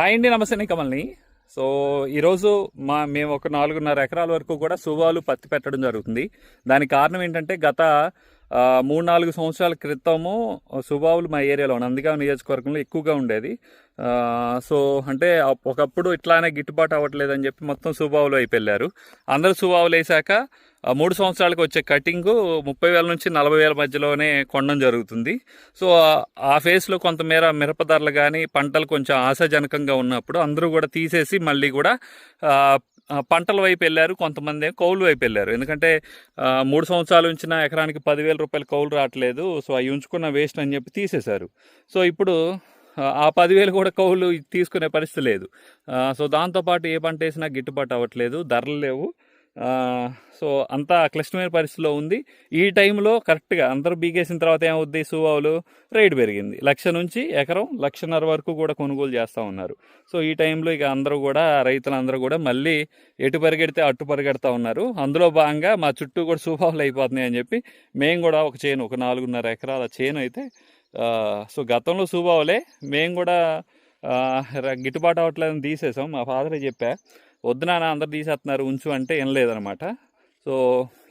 Hi అండి నమస్తే నేను కమల్ని. సో ఈరోజు మా మేము ఒక నాలుగున్నర ఎకరాల వరకు కూడా సువాలు పత్తి పెట్టడం జరుగుతుంది. దానికి కారణం ఏంటంటే గత మూడు నాలుగు సంవత్సరాల క్రితము సుబావులు మా ఏరియాలో నందిగాం నియోజకవర్గంలో ఎక్కువగా ఉండేది. సో అంటే ఒకప్పుడు ఇట్లానే గిట్టుబాటు అవ్వట్లేదు అని చెప్పి మొత్తం సుబావులు అయిపోయారు అందరూ సుబావులు వేసాక మూడు సంవత్సరాలకు వచ్చే కటింగ్ ముప్పై వేల నుంచి నలభై వేల మధ్యలోనే కొనడం జరుగుతుంది. సో ఆ- ఫేస్లో కొంతమేర మిరప ధరలు కానీ పంటలు కొంచెం ఆశాజనకంగా ఉన్నప్పుడు అందరూ కూడా తీసేసి మళ్ళీ కూడా పంటల వైపు వెళ్ళారు కొంతమంది కౌలు వైపు వెళ్ళారు. ఎందుకంటే మూడు సంవత్సరాలు ఉంచిన ఎకరానికి పదివేల రూపాయలు కౌలు రావట్లేదు సో అవి ఉంచుకున్న వేస్ట్ అని చెప్పి తీసేశారు. సో ఇప్పుడు ఆ, పదివేలు కూడా కౌలు తీసుకునే పరిస్థితి లేదు. సో దాంతోపాటు ఏ పంట వేసినా గిట్టుబాటు అవ్వట్లేదు ధరలు లేవు. సో అంతా క్లిష్టమైన పరిస్థితిలో ఉంది. ఈ టైంలో కరెక్ట్గా అందరూ బీగేసిన తర్వాత ఏమవుద్ది? సువావులు రేటు పెరిగింది. లక్ష నుంచి ఎకరం లక్షన్నర వరకు కూడా కొనుగోలు చేస్తూ ఉన్నారు. సో ఈ టైంలో ఇక అందరూ కూడా రైతులందరూ కూడా మళ్ళీ ఎటు పరిగెడితే అటు పరిగెడతా ఉన్నారు. అందులో భాగంగా మా చుట్టూ కూడా సువావులు అయిపోతున్నాయి అని చెప్పి మేము కూడా ఒక చేను ఒక నాలుగున్నర ఎకరాల చేను అయితే సో గతంలో సుబావులే మేము కూడా గిట్టుబాటు అవ్వట్లేదని తీసేసాం మా ఫాదరే చెప్పా వద్దు నాన్న అందరు తీసేస్తున్నారు ఉంచు అంటే ఏం లేదనమాట సో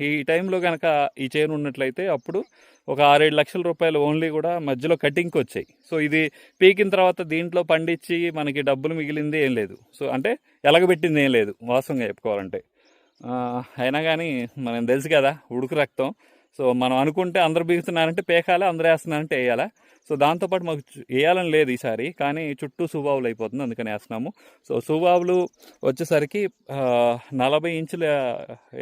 ఈ టైంలో కనుక ఈ చైన్ ఉన్నట్లయితే అప్పుడు ఒక ఆరేడు లక్షల రూపాయలు ఓన్లీ కూడా మధ్యలో కటింగ్కి వచ్చాయి. సో ఇది పీకిన తర్వాత దీంట్లో పండించి మనకి డబ్బులు మిగిలింది ఏం లేదు. సో అంటే ఎలగబెట్టింది ఏం లేదు వాస్తవంగా చెప్పుకోవాలంటే. అయినా కానీ మనం తెలుసు కదా ఉడుకు రక్తం. సో మనం అనుకుంటే అందరు బిగుతున్నారంటే పేకాలి అందరు వేస్తున్నారంటే వేయాలా? సో దాంతోపాటు మాకు వేయాలని లేదు ఈసారి కానీ చుట్టూ సుబావులు అయిపోతుంది అందుకని వేస్తున్నాము. సో సుబావులు వచ్చేసరికి నలభై ఇంచుల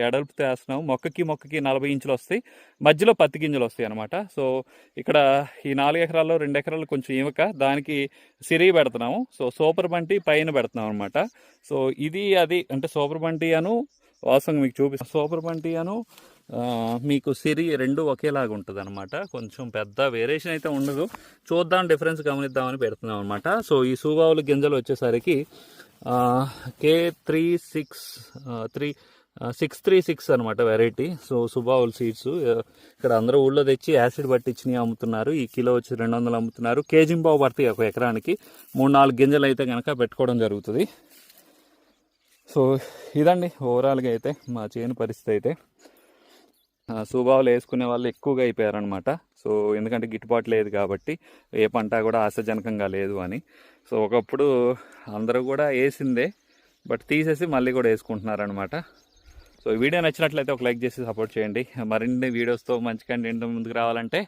ఎడల్పుతో వేస్తున్నాము. మొక్కకి మొక్కకి నలభై ఇంచులు వస్తాయి. మధ్యలో పత్తి గింజలు వస్తాయి అనమాట సో ఇక్కడ ఈ నాలుగు ఎకరాల్లో రెండు ఎకరాలు కొంచెం ఈవక దానికి సిరి పెడుతున్నాము. సో సూపర్ బంటి పైన పెడుతున్నాం అనమాట సో ఇది అది అంటే సూపర్ బంటి అను వాసంగా మీకు చూపిస్తాను సూపర్ బంటి అను మీకు సిరి రెండు ఒకేలాగా ఉంటుంది అనమాట కొంచెం పెద్ద వేరియేషన్ అయితే ఉండదు. చూద్దాం డిఫరెన్స్ గమనిద్దామని పెడుతున్నాం అనమాట సో ఈ సూబావుల గింజలు వచ్చేసరికి K three six three six three six అనమాట వెరైటీ సో సుబావుల్ సీడ్స్ ఇక్కడ అందరూ ఊళ్ళో తెచ్చి యాసిడ్ పట్టించినవి అమ్ముతున్నారు. ఈ కిలో వచ్చి రెండు వందలు అమ్ముతున్నారు. కేజింబావు బావు పడతాయి ఒక ఎకరానికి మూడు నాలుగు గింజలు అయితే కనుక పెట్టుకోవడం జరుగుతుంది. సో ఇదండి ఓవరాల్గా అయితే మా చేను పరిస్థితి అయితే. సుబావులు వేసుకునే వాళ్ళు ఎక్కువగా అయిపోయారనమాట సో ఎందుకంటే గిట్టుబాటు లేదు కాబట్టి ఏ పంట కూడా ఆశాజనకంగా లేదు అని. సో ఒకప్పుడు అందరూ కూడా వేసిందే బట్ తీసేసి మళ్ళీ కూడా వేసుకుంటున్నారనమాట సో వీడియో నచ్చినట్లయితే ఒక లైక్ చేసి సపోర్ట్ చేయండి. మరిన్ని వీడియోస్తో మంచి కంటెంట్ ముందుకు రావాలంటే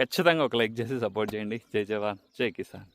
ఖచ్చితంగా ఒక లైక్ చేసి సపోర్ట్ చేయండి. జై జవాన్ జై కిసాన్.